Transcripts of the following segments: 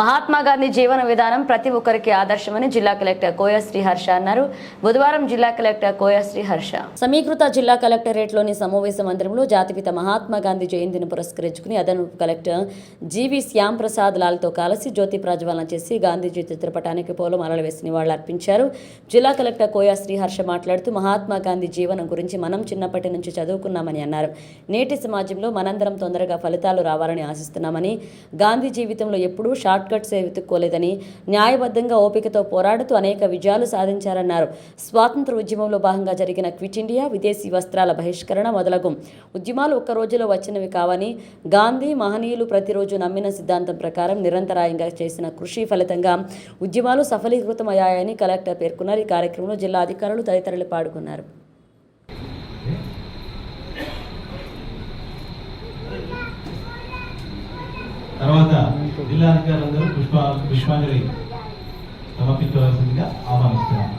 మహాత్మా గాంధీ జీవన విధానం ప్రతి ఒక్కరికి ఆదర్శమని జిల్లా కలెక్టర్ కోయశ్రీ హర్ష అన్నారు. బుధవారం జిల్లా కలెక్టర్ కోయశ్రీ హర్ష సమీకృత జిల్లా కలెక్టరేట్లోని సమావేశ మందిరంలో జాతిపిత మహాత్మా గాంధీ జయంతిని పురస్కరించుకుని అదనపు collector G V Shyam Prasad లాల్తో కలిసి జ్యోతి ప్రజ్వలన చేసి గాంధీజీ చిత్రపటానికి పూలమాలలు వేసి నివాళులర్పించారు. జిల్లా కలెక్టర్ కోయా శ్రీహర్ష మాట్లాడుతూ మహాత్మా గాంధీ జీవనం గురించి మనం చిన్నప్పటి నుంచి చదువుకున్నామని అన్నారు. నేటి సమాజంలో మనందరం తొందరగా ఫలితాలు రావాలని ఆశిస్తున్నామని గాంధీ జీవితంలో ఎప్పుడూ షార్ట్ కట్స్ వెతుక్కోలేదని న్యాయబద్ధంగా ఓపికతో పోరాడుతూ అనేక విజయాలు సాధించారన్నారు. స్వాతంత్ర ఉద్యమంలో భాగంగా జరిగిన క్విట్ ఇండియా విదేశీ వస్త్రాల బహిష్కరణ మొదలగు ఉద్యమాలు ఒక్క రోజులో వచ్చినవి కావని గాంధీ మహనీయులు ప్రతిరోజు నమ్మిన సిద్ధాంతం ప్రకారం నిరంతరాయంగా చేసిన కృషి ఫలితంగా ఉద్యమాలు సఫలీకృతమయ్యాయని కలెక్టర్ పేర్కొన్నారు. ఈ కార్యక్రమంలో జిల్లా అధికారులు తదితరులు పాల్గొన్నారు. తర్వాత జిల్లా అధికారులందరూ పుష్ప పుష్పాంజలి సమర్పించవలసిందిగా ఆహ్వానిస్తున్నాను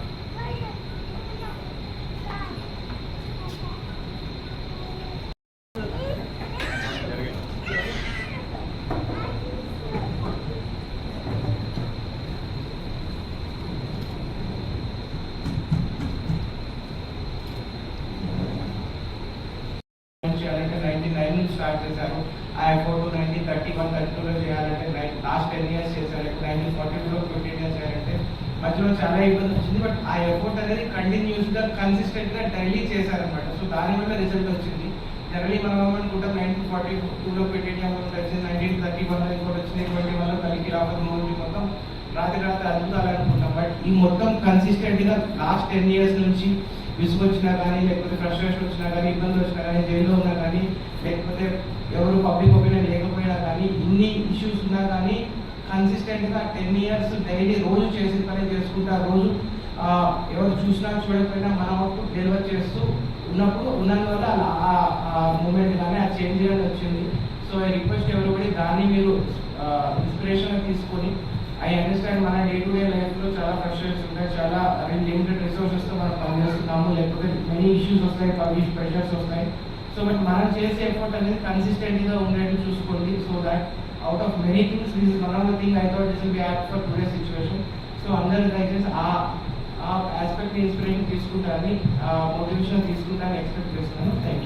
స్టార్ట్ చేశారు. ఆ effort nineteen thirty one thirty టూలో చేయాలంటే నైన్ లాస్ట్ టెన్ ఇయర్స్ చేశారు నైన్టీన్ ఫార్టీ టూలో ఫిఫ్టీన్ ఇయర్స్ చేయాలంటే మధ్యలో చాలా ఇబ్బంది వచ్చింది. బట్ ఆ ఎఫోర్ట్ అనేది కంటిన్యూస్గా కన్సిస్టెంట్గా డైలీ చేశారనమాట సో దానివల్ల రిజల్ట్ వచ్చింది. జనరలీ మనం ఏమనుకుంటాం నైన్టీన్ ఫార్టీ టూలో పెట్టేటాం వచ్చింది నైన్టీన్ థర్టీ వన్ కూడా వచ్చింది. ట్వంటీ వన్ కలిగి రావడం మూవీ మొత్తం. రాత్రి రాత్రి అద్భుతాలు అనుకుంటాం. బట్ ఈ మొత్తం కన్సిస్టెంట్గా లాస్ట్ టెన్ ఇయర్స్ నుంచి విసుగు వచ్చినా కానీ లేకపోతే ఫ్రస్ట్రేషన్ వచ్చినా కానీ ఇబ్బందులు వచ్చినా కానీ జైల్లో ఉన్నా కానీ లేకపోతే ఎవరు పబ్లిక్ ఒపీనియన్ లేకపోయినా కానీ ఇన్ని ఇష్యూస్ ఉన్నా కానీ కన్సిస్టెంట్గా టెన్ ఇయర్స్ డైలీ రోజు చేసే పని చేసుకుంటా రోజు ఎవరు చూసినా చూడకపోయినా మన వరకు డెలివర్ చేస్తూ ఉన్నప్పుడు ఉన్నందువల్ల అలా ఆ మూమెంట్ కానీ ఆ చేంజ్ అనేది వచ్చింది. సో ఐ రిక్వెస్ట్ ఎవరు దాన్ని మీరు ఇన్స్పిరేషన్ తీసుకొని ఐ అండర్స్టాండ్ మన డే టు డే లైఫ్లో చాలా ప్రెషర్స్ ఉంటాయి చాలా లిమిటెడ్ రిసోర్సెస్తో మనం పనిచేస్తున్నాము లేకపోతే మెనీ ఇష్యూస్ వస్తాయి పబ్లిష్ ప్రెషర్స్ వస్తాయి. సో బట్ మనం చేసే ఎఫర్ట్ అనేది కన్సిస్టెంట్గా ఉండేట్టు చూసుకోండి. So that out of many things this one of the thing I thought this will be app for today situation so అందరు దయచేసి ఆ ఆ ఆస్పెక్ట్ ఇన్స్పిరేషన్ తీసుకుంటారని మోటివేషన్ తీసుకుంటారని ఎక్స్పెక్ట్ చేస్తున్నాను. థ్యాంక్